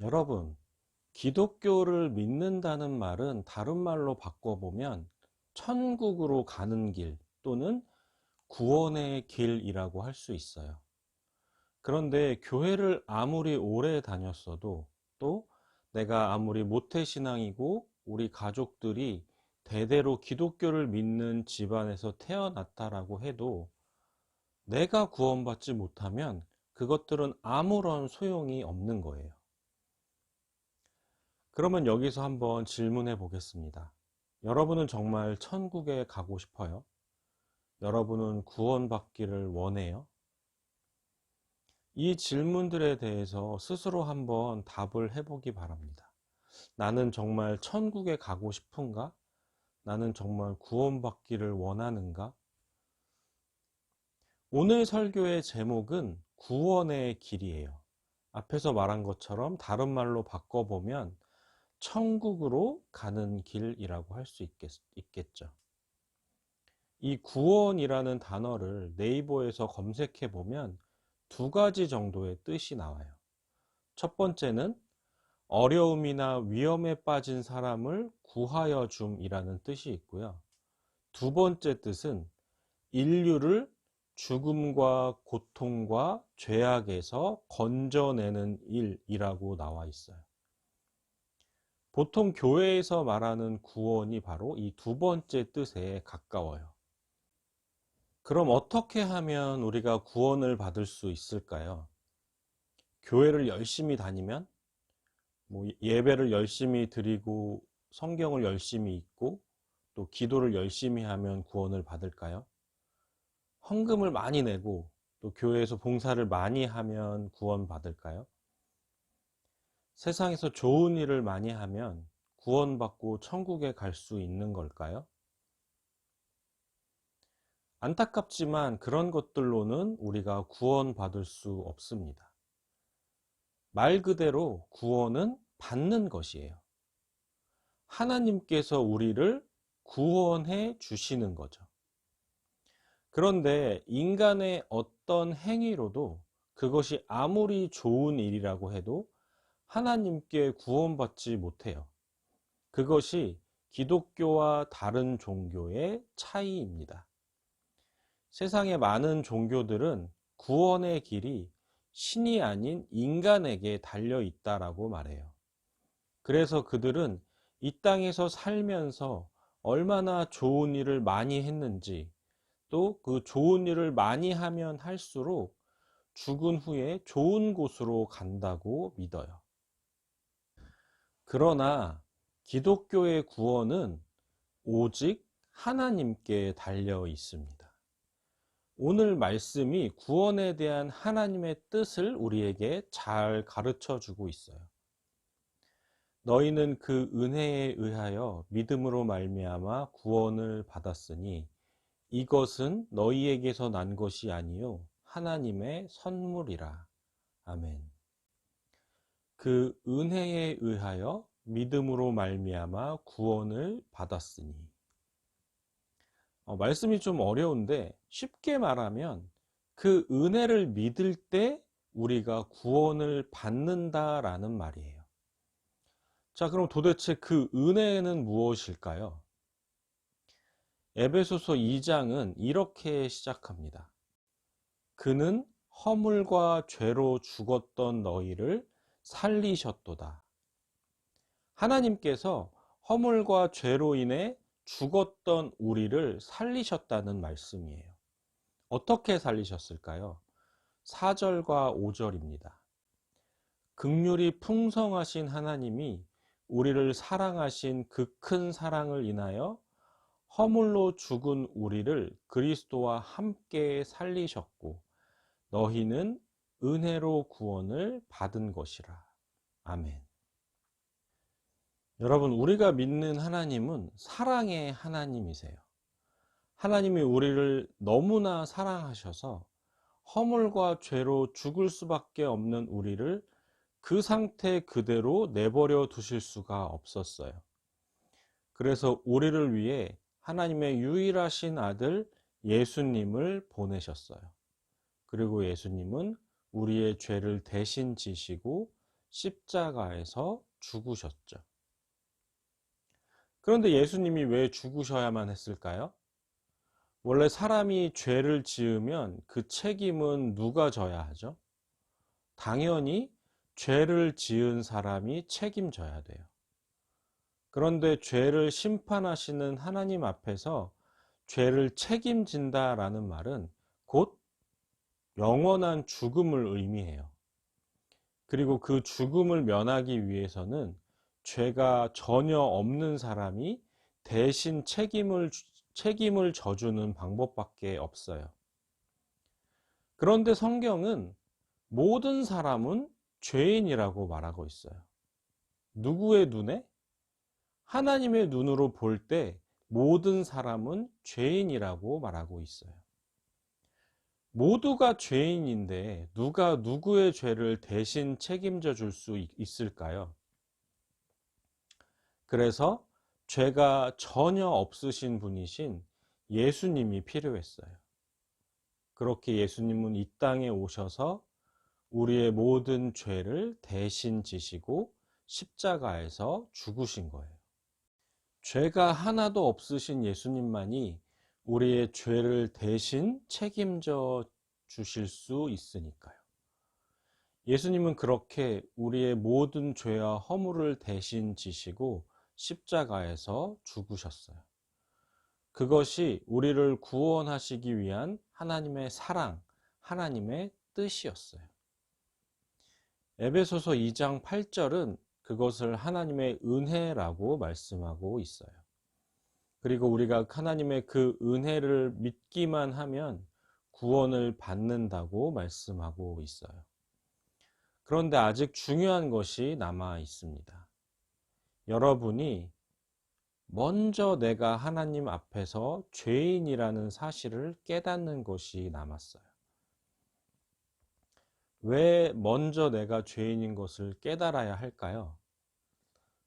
여러분, 기독교를 믿는다는 말은 다른 말로 바꿔보면 천국으로 가는 길 또는 구원의 길이라고 할 수 있어요. 그런데 교회를 아무리 오래 다녔어도 또 내가 아무리 모태신앙이고 우리 가족들이 대대로 기독교를 믿는 집안에서 태어났다라고 해도 내가 구원받지 못하면 그것들은 아무런 소용이 없는 거예요. 그러면 여기서 한번 질문해 보겠습니다. 여러분은 정말 천국에 가고 싶어요? 여러분은 구원받기를 원해요? 이 질문들에 대해서 스스로 한번 답을 해보기 바랍니다. 나는 정말 천국에 가고 싶은가? 나는 정말 구원받기를 원하는가? 오늘 설교의 제목은 구원의 길이에요. 앞에서 말한 것처럼 다른 말로 바꿔보면 천국으로 가는 길이라고 할 수 있겠죠. 이 구원이라는 단어를 네이버에서 검색해 보면 두 가지 정도의 뜻이 나와요. 첫 번째는 어려움이나 위험에 빠진 사람을 구하여 줌이라는 뜻이 있고요. 두 번째 뜻은 인류를 죽음과 고통과 죄악에서 건져내는 일이라고 나와 있어요. 보통 교회에서 말하는 구원이 바로 이 두 번째 뜻에 가까워요. 그럼 어떻게 하면 우리가 구원을 받을 수 있을까요? 교회를 열심히 다니면, 뭐 예배를 열심히 드리고 성경을 열심히 읽고 또 기도를 열심히 하면 구원을 받을까요? 헌금을 많이 내고 또 교회에서 봉사를 많이 하면 구원 받을까요? 세상에서 좋은 일을 많이 하면 구원받고 천국에 갈 수 있는 걸까요? 안타깝지만 그런 것들로는 우리가 구원받을 수 없습니다. 말 그대로 구원은 받는 것이에요. 하나님께서 우리를 구원해 주시는 거죠. 그런데 인간의 어떤 행위로도 그것이 아무리 좋은 일이라고 해도 하나님께 구원받지 못해요. 그것이 기독교와 다른 종교의 차이입니다. 세상의 많은 종교들은 구원의 길이 신이 아닌 인간에게 달려 있다라고 말해요. 그래서 그들은 이 땅에서 살면서 얼마나 좋은 일을 많이 했는지 또 그 좋은 일을 많이 하면 할수록 죽은 후에 좋은 곳으로 간다고 믿어요. 그러나 기독교의 구원은 오직 하나님께 달려 있습니다. 오늘 말씀이 구원에 대한 하나님의 뜻을 우리에게 잘 가르쳐 주고 있어요. 너희는 그 은혜에 의하여 믿음으로 말미암아 구원을 받았으니 이것은 너희에게서 난 것이 아니요 하나님의 선물이라. 아멘. 그 은혜에 의하여 믿음으로 말미암아 구원을 받았으니 어, 말씀이 좀 어려운데 쉽게 말하면 그 은혜를 믿을 때 우리가 구원을 받는다라는 말이에요. 자, 그럼 도대체 그 은혜는 무엇일까요? 에베소서 2장은 이렇게 시작합니다. 그는 허물과 죄로 죽었던 너희를 살리셨도다. 하나님께서 허물과 죄로 인해 죽었던 우리를 살리셨다는 말씀이에요. 어떻게 살리셨을까요? 4절과 5절입니다. 극률이 풍성하신 하나님이 우리를 사랑하신 그 큰 사랑을 인하여 허물로 죽은 우리를 그리스도와 함께 살리셨고 너희는 은혜로 구원을 받은 것이라. 아멘. 여러분, 우리가 믿는 하나님은 사랑의 하나님이세요. 하나님이 우리를 너무나 사랑하셔서 허물과 죄로 죽을 수밖에 없는 우리를 그 상태 그대로 내버려 두실 수가 없었어요. 그래서 우리를 위해 하나님의 유일하신 아들 예수님을 보내셨어요. 그리고 예수님은 우리의 죄를 대신 지시고 십자가에서 죽으셨죠. 그런데 예수님이 왜 죽으셔야만 했을까요? 원래 사람이 죄를 지으면 그 책임은 누가 져야 하죠? 당연히 죄를 지은 사람이 책임져야 돼요. 그런데 죄를 심판하시는 하나님 앞에서 죄를 책임진다라는 말은 곧 영원한 죽음을 의미해요. 그리고 그 죽음을 면하기 위해서는 죄가 전혀 없는 사람이 대신 책임을, 책임을 져주는 방법밖에 없어요. 그런데 성경은 모든 사람은 죄인이라고 말하고 있어요. 누구의 눈에? 하나님의 눈으로 볼 때 모든 사람은 죄인이라고 말하고 있어요. 모두가 죄인인데 누가 누구의 죄를 대신 책임져 줄 수 있을까요? 그래서 죄가 전혀 없으신 분이신 예수님이 필요했어요. 그렇게 예수님은 이 땅에 오셔서 우리의 모든 죄를 대신 지시고 십자가에서 죽으신 거예요. 죄가 하나도 없으신 예수님만이 우리의 죄를 대신 책임져 주실 수 있으니까요. 예수님은 그렇게 우리의 모든 죄와 허물을 대신 지시고 십자가에서 죽으셨어요. 그것이 우리를 구원하시기 위한 하나님의 사랑, 하나님의 뜻이었어요. 에베소서 2장 8절은 그것을 하나님의 은혜라고 말씀하고 있어요. 그리고 우리가 하나님의 그 은혜를 믿기만 하면 구원을 받는다고 말씀하고 있어요. 그런데 아직 중요한 것이 남아 있습니다. 여러분이 먼저 내가 하나님 앞에서 죄인이라는 사실을 깨닫는 것이 남았어요. 왜 먼저 내가 죄인인 것을 깨달아야 할까요?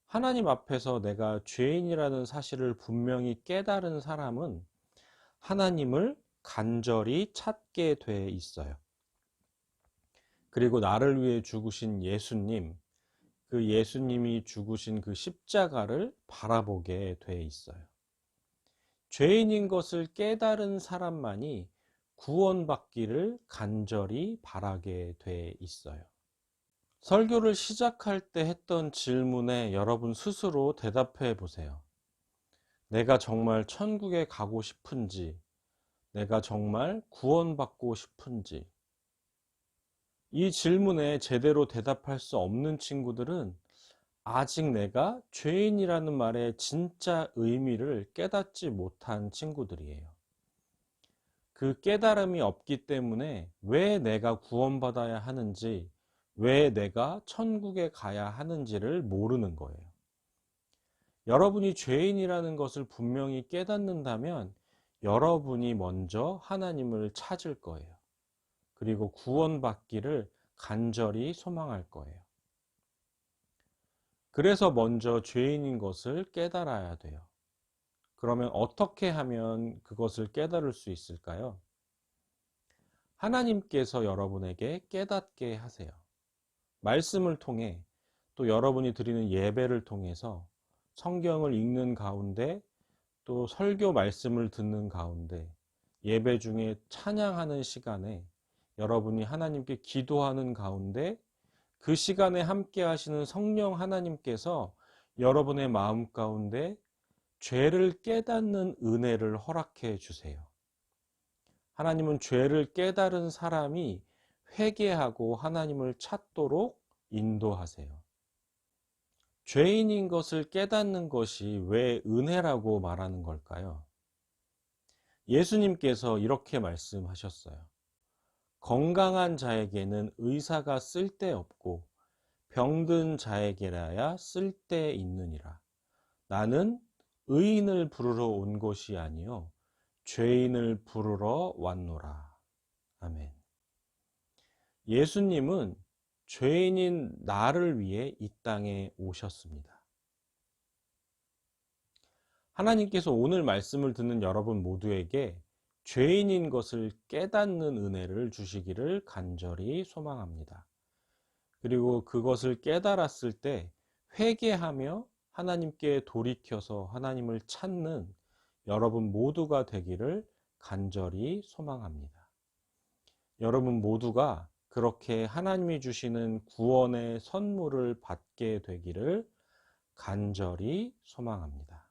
하나님 앞에서 내가 죄인이라는 사실을 분명히 깨달은 사람은 하나님을 간절히 찾게 돼 있어요. 그리고 나를 위해 죽으신 예수님, 그 예수님이 죽으신 그 십자가를 바라보게 돼 있어요. 죄인인 것을 깨달은 사람만이 구원받기를 간절히 바라게 돼 있어요. 설교를 시작할 때 했던 질문에 여러분 스스로 대답해 보세요. 내가 정말 천국에 가고 싶은지, 내가 정말 구원받고 싶은지, 이 질문에 제대로 대답할 수 없는 친구들은 아직 내가 죄인이라는 말의 진짜 의미를 깨닫지 못한 친구들이에요. 그 깨달음이 없기 때문에 왜 내가 구원받아야 하는지, 왜 내가 천국에 가야 하는지를 모르는 거예요. 여러분이 죄인이라는 것을 분명히 깨닫는다면 여러분이 먼저 하나님을 찾을 거예요. 그리고 구원받기를 간절히 소망할 거예요. 그래서 먼저 죄인인 것을 깨달아야 돼요. 그러면 어떻게 하면 그것을 깨달을 수 있을까요? 하나님께서 여러분에게 깨닫게 하세요. 말씀을 통해 또 여러분이 드리는 예배를 통해서 성경을 읽는 가운데 또 설교 말씀을 듣는 가운데 예배 중에 찬양하는 시간에 여러분이 하나님께 기도하는 가운데 그 시간에 함께 하시는 성령 하나님께서 여러분의 마음 가운데 죄를 깨닫는 은혜를 허락해 주세요. 하나님은 죄를 깨달은 사람이 회개하고 하나님을 찾도록 인도하세요. 죄인인 것을 깨닫는 것이 왜 은혜라고 말하는 걸까요? 예수님께서 이렇게 말씀하셨어요. 건강한 자에게는 의사가 쓸데없고 병든 자에게라야 쓸데있느니라. 나는 의인을 부르러 온 것이 아니요 죄인을 부르러 왔노라. 아멘. 예수님은 죄인인 나를 위해 이 땅에 오셨습니다. 하나님께서 오늘 말씀을 듣는 여러분 모두에게 죄인인 것을 깨닫는 은혜를 주시기를 간절히 소망합니다. 그리고 그것을 깨달았을 때 회개하며 하나님께 돌이켜서 하나님을 찾는 여러분 모두가 되기를 간절히 소망합니다. 여러분 모두가 그렇게 하나님이 주시는 구원의 선물을 받게 되기를 간절히 소망합니다.